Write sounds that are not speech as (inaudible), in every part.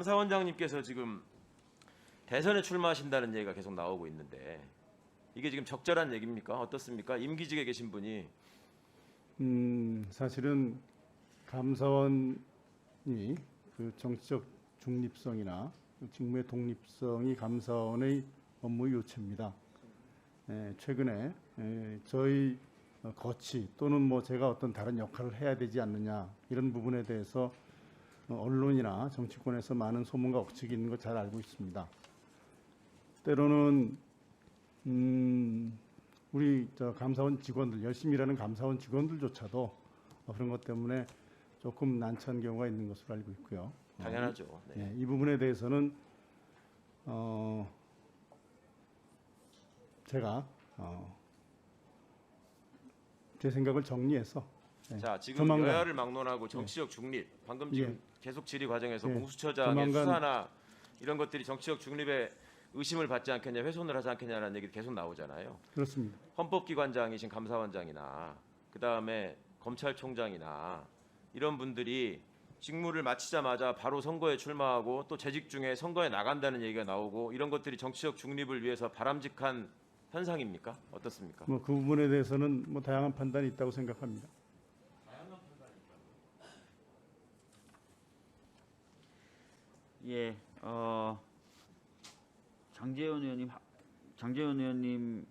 감사원장님께서 지금 대선에 출마하신다는 얘기가 계속 나오고 있는데 이게 지금 적절한 얘기입니까? 어떻습니까? 임기직에 계신 분이 음, 사실은 감사원이 그 정치적 중립성이나 직무의 독립성이 감사원의 업무 요체입니다. 에, 최근에 에, 저희 어, 거치 또는 뭐 제가 어떤 다른 역할을 해야 되지 않느냐 이런 부분에 대해서 어, 언론이나 정치권에서 많은 소문과 억측이 있는 거 잘 알고 있습니다. 때로는 음, 우리 저 감사원 직원들 열심히 일하는 감사원 직원들조차도 어, 그런 것 때문에 조금 난처한 경우가 있는 것으로 알고 있고요. 당연하죠. 네. 예, 이 부분에 대해서는 어, 제가 어, 제 생각을 정리해서 예, 자 지금 조만간- 여야를 막론하고 정치적 중립 방금 지금 계속 질의 과정에서 예, 공수처장의 조만간- 수사나 이런 것들이 정치적 중립에 의심을 받지 않겠냐 훼손을 하지 않겠냐라는 얘기 계속 나오잖아요. 그렇습니다. 헌법기관장이신 감사원장이나 그 다음에 검찰총장이나 이런 분들이 직무를 마치자마자 바로 선거에 출마하고 또 재직 중에 선거에 나간다는 얘기가 나오고 이런 것들이 정치적 중립을 위해서 바람직한 현상입니까? 어떻습니까? 뭐 그 부분에 대해서는 뭐 다양한 판단이 있다고 생각합니다. 예, 어, 장재현 의원님, 하- 장재현 의원님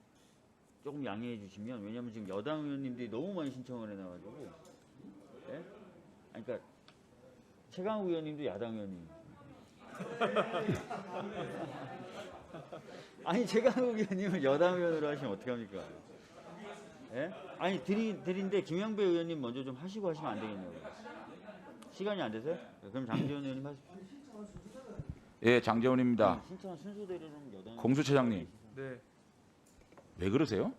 조금 양해해 주시면 왜냐하면 지금 여당 의원님들이 너무 많이 신청을 해놔가지고, 예? 아니, 그러니까 최강욱 의원님도 야당 의원님. (laughs) 아니 최강욱 의원님을 여당 의원으로 하시면 어떡합니까? 예? 아니 드리 드린데 김영배 의원님 먼저 좀 하시고 하시면 안 되겠냐고요. 시간이 안 돼서요? 그럼 장재현 의원님 하십시오. 예, 장재원입니다. 아니, 신청 순서대로는 여당 공수처장님, 네. 왜 그러세요?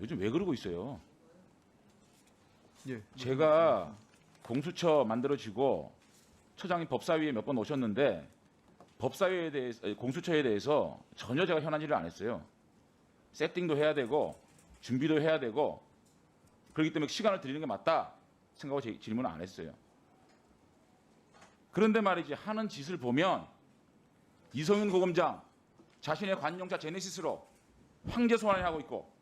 요즘 왜 그러고 있어요? 예. 제가 공수처 만들어지고 처장이 법사위에 몇 번 오셨는데 법사위에 대해서 아니, 공수처에 대해서 전혀 제가 현안 일을 안 했어요. 세팅도 해야 되고 준비도 해야 되고 그렇기 때문에 시간을 드리는 게 맞다 생각하고 제- 질문을 안 했어요. 그런데 말이지 하는 짓을 보면 이성윤 고검장 자신의 관용차 제네시스로 황제 소환을 하고 있고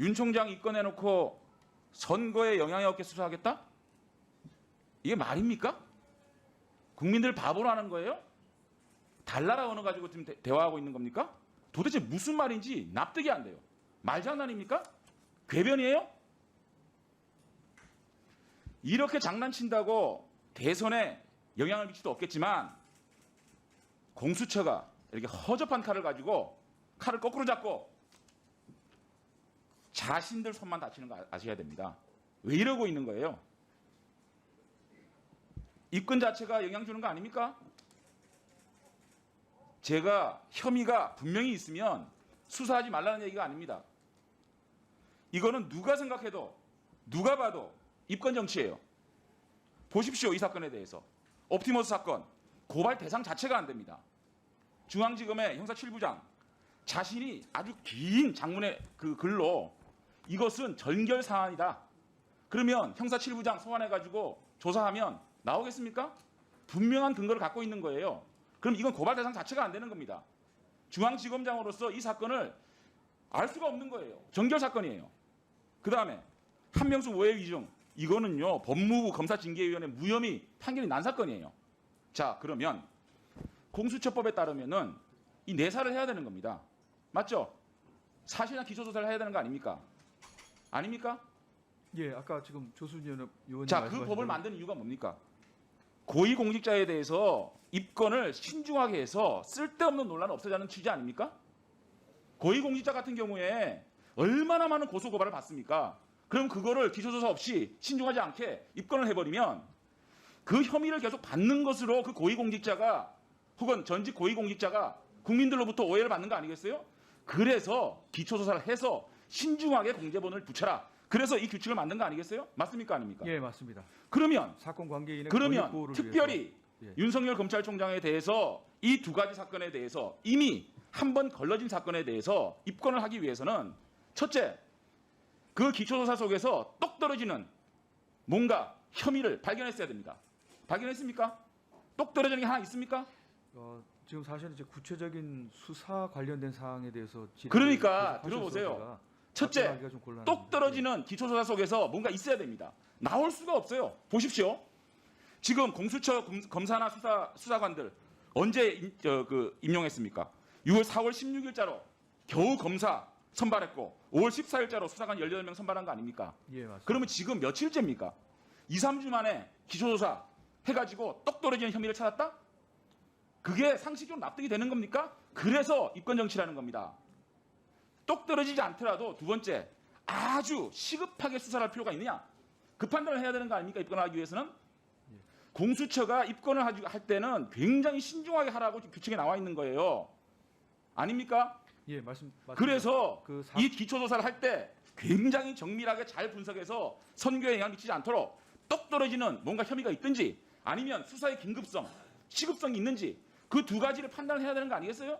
윤 총장 입건해놓고 선거에 영향이 없게 수사하겠다? 이게 말입니까? 국민들 바보로 하는 거예요? 달나라 언어 가지고 지금 대, 대화하고 있는 겁니까? 도대체 무슨 말인지 납득이 안 돼요. 말장난입니까? 궤변이에요? 이렇게 장난친다고 대선에 영향을 미치도 없겠지만 공수처가 이렇게 허접한 칼을 가지고 칼을 거꾸로 잡고 자신들 손만 다치는 거 아- 아셔야 됩니다. 왜 이러고 있는 거예요? 입건 자체가 영향 주는 거 아닙니까? 제가 혐의가 분명히 있으면 수사하지 말라는 얘기가 아닙니다. 이거는 누가 생각해도 누가 봐도 입건 정치예요. 보십시오 이 사건에 대해서 옵티머스 사건 고발 대상 자체가 안 됩니다. 중앙지검의 형사 7부장 자신이 아주 긴 장문의 그 글로 이것은 전결 사안이다. 그러면 형사 7부장 소환해 가지고 조사하면 나오겠습니까? 분명한 근거를 갖고 있는 거예요. 그럼 이건 고발 대상 자체가 안 되는 겁니다. 중앙지검장으로서 이 사건을 알 수가 없는 거예요. 전결 사건이에요. 그 다음에 한명수 오해 위증 이거는요 법무부 검사징계위원회 무혐의 판결이 난 사건이에요. 자 그러면 공수처법에 따르면은 이 내사를 해야 되는 겁니다. 맞죠? 사실상 기초조사를 해야 되는 거 아닙니까? 아닙니까? 예, 아까 지금 조순 의원 의원님 자, 그 법을 만드는 이유가 뭡니까? 고위공직자에 대해서 입건을 신중하게 해서 쓸데없는 논란을 없애자는 취지 아닙니까? 고위공직자 같은 경우에 얼마나 많은 고소고발을 받습니까? 그럼 그거를 기초조사 없이 신중하지 않게 입건을 해버리면 그 혐의를 계속 받는 것으로 그 고위공직자가 혹은 전직 고위공직자가 국민들로부터 오해를 받는 거 아니겠어요? 그래서 기초조사를 해서 신중하게 공제본을 붙여라. 그래서 이 규칙을 만든 거 아니겠어요? 맞습니까? 아닙니까? 예, 맞습니다. 그러면 사건 관계인의 그러면 특별히 위해서. 예. 윤석열 검찰총장에 대해서 이 두 가지 사건에 대해서 이미 한 번 걸러진 사건에 대해서 입건을 하기 위해서는 첫째 그 기초조사 속에서 똑 떨어지는 뭔가 혐의를 발견했어야 됩니다. 발견했습니까? 똑 떨어지는 게 하나 있습니까? 어, 지금 사실은 이제 구체적인 수사 관련된 사항에 대해서 그러니까 들어보세요. 첫째. 똑 떨어지는 기초조사 속에서 뭔가 있어야 됩니다. 나올 수가 없어요. 보십시오. 지금 공수처 검- 검사나 수사 수사관들 언제 임, 저, 그 임용했습니까? 6월 4월 16일자로 겨우 검사 선발했고 5월 14일자로 수사관 18명 선발한 거 아닙니까? 예, 맞습니다. 그러면 지금 며칠째입니까? 2, 3주 만에 기초조사 해가지고 똑 떨어지는 혐의를 찾았다? 그게 상식적으로 납득이 되는 겁니까? 그래서 입건 정치라는 겁니다. 똑 떨어지지 않더라도 두 번째 아주 시급하게 수사를 할 필요가 있느냐? 그 판단을 해야 되는 거 아닙니까? 입건하기 위해서는 공수처가 입건을 하지- 할 때는 굉장히 신중하게 하라고 규칙에 나와 있는 거예요. 아닙니까? 예, 말씀 맞습니다. 그래서 그 사- 이 기초 조사를 할 때 굉장히 정밀하게 잘 분석해서 선거에 영향 미치지 않도록 똑 떨어지는 뭔가 혐의가 있든지 아니면 수사의 긴급성, 시급성이 있는지 그 두 가지를 판단을 해야 되는 거 아니겠어요?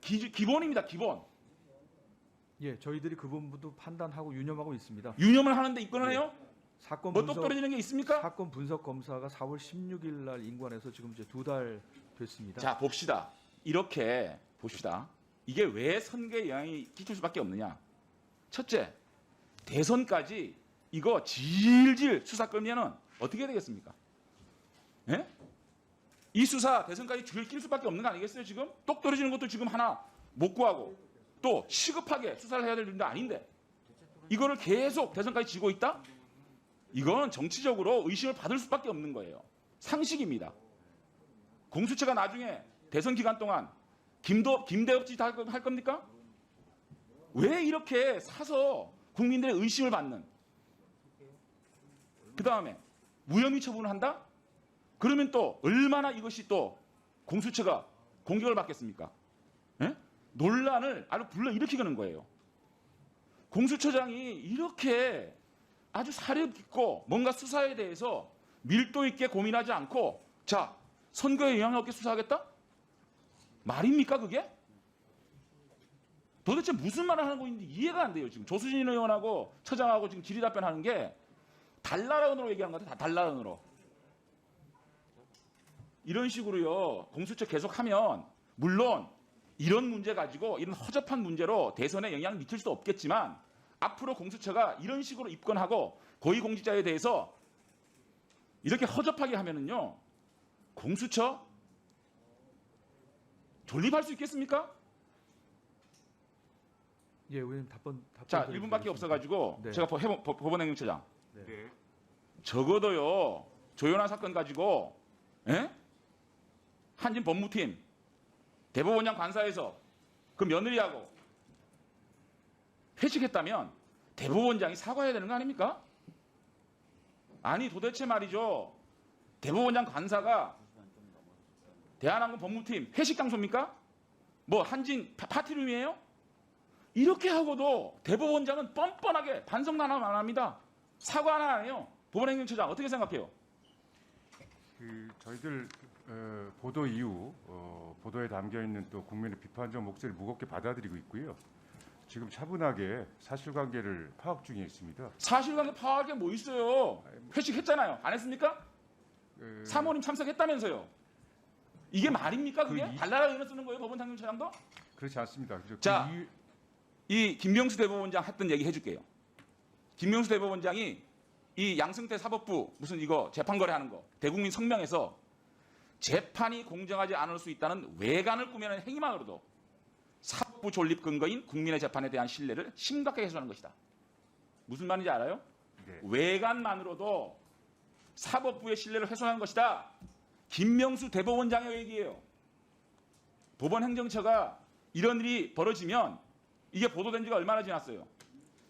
기, 기본입니다, 기본. 예, 저희들이 그 부분도 판단하고 유념하고 있습니다. 유념을 하는데 입건을 해요? 사건 뭐 똑 분석 떨어지는 게 있습니까? 사건 분석 검사가 4월 16일 날 인관해서 지금 이제 두 달 됐습니다. 자, 봅시다. 이렇게 봅시다. 이게 왜 선거에 영향이 끼칠 수밖에 없느냐? 첫째, 대선까지 이거 질질 수사 끌면은 어떻게 되겠습니까? 예? 이 수사 대선까지 줄을 낄 수밖에 없는 거 아니겠어요? 지금 똑 떨어지는 것도 지금 하나 못 구하고 또 시급하게 수사를 해야 될 일도 아닌데 이거를 계속 대선까지 지고 있다? 이건 정치적으로 의심을 받을 수밖에 없는 거예요. 상식입니다. 공수처가 나중에 대선 기간 동안 김도 김대업 짓 할, 거- 할 겁니까? 왜 이렇게 사서 국민들의 의심을 받는? 그 다음에 무혐의 처분을 한다? 그러면 또 얼마나 이것이 또 공수처가 공격을 받겠습니까? 예? 논란을 아주 불러 일으키는 거예요. 공수처장이 이렇게 아주 사려 깊고 뭔가 수사에 대해서 밀도 있게 고민하지 않고 자 선거에 영향 없게 수사하겠다? 말입니까 그게? 도대체 무슨 말을 하는 건지 이해가 안 돼요 지금. 조수진 의원하고 처장하고 지금 질의 답변하는 게 달나라언으로 얘기하는 것 같아요. 다 달나라언으로. 이런 식으로요 공수처 계속하면 물론 이런 문제 가지고 이런 허접한 문제로 대선에 영향을 미칠 수 없겠지만 앞으로 공수처가 이런 식으로 입건하고 고위공직자에 대해서 이렇게 허접하게 하면은요 공수처 존립할 수 있겠습니까? 예, 의원님 답변 답변 자, 드리겠습니다. 1분밖에 없어가지고 네. 제가 법- 해본- 법- 법원행정처장 네. 적어도요 조연아 사건 가지고 예? 한진 법무팀 대법원장 관사에서 그 며느리하고 회식했다면 대법원장이 사과해야 되는 거 아닙니까? 아니 도대체 말이죠 대법원장 관사가 대한항공 법무팀 회식 장소입니까? 뭐 한진 파- 파티룸이에요? 이렇게 하고도 대법원장은 뻔뻔하게 반성도 하나 안 합니다. 사과 하나 안 해요. 법원행정처장 어떻게 생각해요? 그 저희들 어, 보도 이후 어, 보도에 담겨 있는 또 국민의 비판적 목소리를 무겁게 받아들이고 있고요. 지금 차분하게 사실관계를 파악 중에 있습니다. 사실관계 파악할 게뭐 있어요? 회식했잖아요. 안 했습니까? 그, 사모님 참석했다면서요. 이게 말입니까 그게? 그 이- 발랄한 의견을 쓰는 거예요 법원행정처장도? 그렇지 않습니다. 그래서 그 자, 이유- 이 김명수 대법원장 했던 얘기 해줄게요. 김명수 대법원장이 이 양승태 사법부 무슨 이거 재판 거래 하는 거 대국민 성명에서 재판이 공정하지 않을 수 있다는 외관을 꾸며낸 행위만으로도 사법부 존립 근거인 국민의 재판에 대한 신뢰를 심각하게 해소하는 것이다. 무슨 말인지 알아요? 네. 외관만으로도 사법부의 신뢰를 훼손하는 것이다. 김명수 대법원장의 얘기예요. 법원 행정처가 이런 일이 벌어지면 이게 보도된 지가 얼마나 지났어요?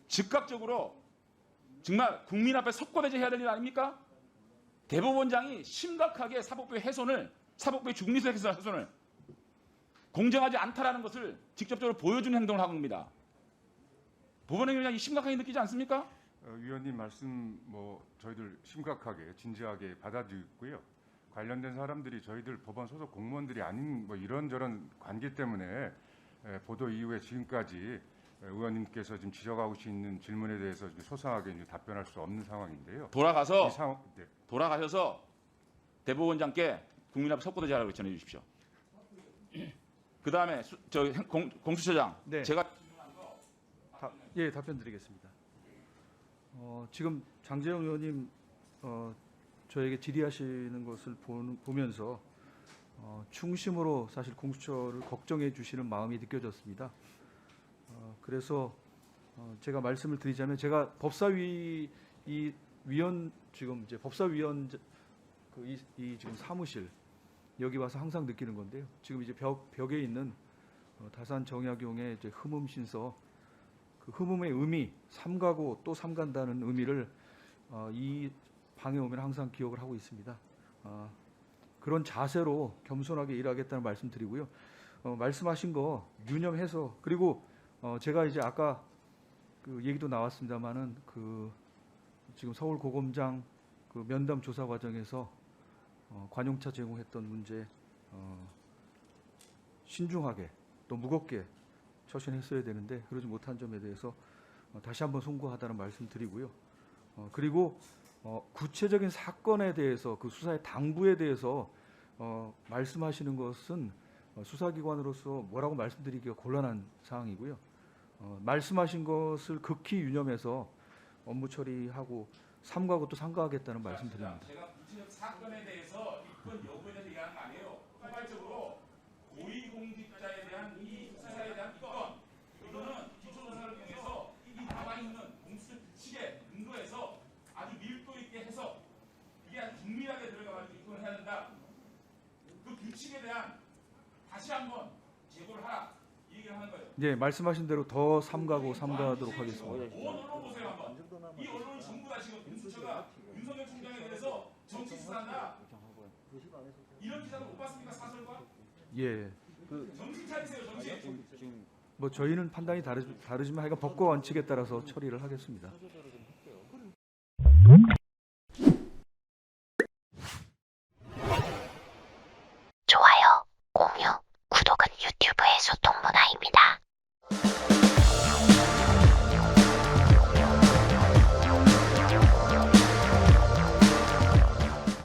즉각적으로 정말 국민 앞에 석고대죄 해야 될 일 아닙니까? 대법원장이 심각하게 사법부의 훼손을 사법부의 중립의 훼손을 공정하지 않다라는 것을 직접적으로 보여주는 행동을 하고 있습니다. 법원 행정장이 심각하게 느끼지 않습니까? 어, 위원님 말씀 뭐 저희들 심각하게 진지하게 받아들이고요. 관련된 사람들이 저희들 법원 소속 공무원들이 아닌 뭐 이런저런 관계 때문에 에, 보도 이후에 지금까지 의원님께서 지금 지적하고 있는 질문에 대해서 지금 소상하게 답변할 수 없는 상황인데요. 돌아가서 이 상황, 네. 돌아가셔서 대법원장께 국민 앞에 석고도 자라고 전해 주십시오. (clears throat) 그 다음에 저 공, 공수처장 네. 제가 다, 예, 답변 드리겠습니다. 어, 지금 장재영 의원님 어, 저에게 질의하시는 것을 보면서 어, 충심으로 사실 공수처를 걱정해 주시는 마음이 느껴졌습니다. 어, 그래서 어, 제가 말씀을 드리자면 제가 법사위 이 위원 지금 이제 법사위원 그 이 이 지금 사무실 여기 와서 항상 느끼는 건데요. 지금 이제 벽 벽에 있는 어, 다산 정약용의 이제 흠음 신서 그 흠음의 의미 삼가고 또 삼간다는 의미를 어, 이 방에 오면 항상 기억을 하고 있습니다. 어, 그런 자세로 겸손하게 일하겠다는 말씀드리고요. 어, 말씀하신 거 유념해서 그리고 어, 제가 이제 아까 그 얘기도 나왔습니다만은 그 지금 서울 고검장 그 면담 조사 과정에서 어, 관용차 제공했던 문제 어, 신중하게 또 무겁게 처신했어야 되는데 그러지 못한 점에 대해서 어, 다시 한번 송구하다는 말씀드리고요. 어, 그리고 어, 구체적인 사건에 대해서 그 수사의 당부에 대해서 어, 말씀하시는 것은 어, 수사기관으로서 뭐라고 말씀드리기가 곤란한 사항이고요. 어, 말씀하신 것을 극히 유념해서 업무 처리하고 삼가고 또 삼가하겠다는 말씀드립니다. 제가 구체적 사건에 대해서 입건 여부에 대해서 얘기하는 거 아니에요. 포괄적으로 고위공직자에 대한 이 수사에 대한 입건 이거는 기초조사를 통해서 이 나와 있는 공수처 규칙에 근거해서 아주 밀도 있게 해서 이게 아주 긴밀하게 들어가가지고 입건을 해야 된다. 그 규칙에 대한 다시 한번 제고를 하라 이 얘기를 하는 거예요. 네, 말씀하신 대로 더 삼가고 삼가도록 하겠습니다. 온 언론 보세요 한번. 이 언론이 전부 다 지금 공수처가 윤석열 총장에 대해서 정치 수사한다. 이런 기사를 못 봤습니까 사설과? 예. 정신 차리세요 정신. 지금 뭐 저희는 판단이 다르, 다르지만 하여간 법과 원칙에 따라서 처리를 하겠습니다.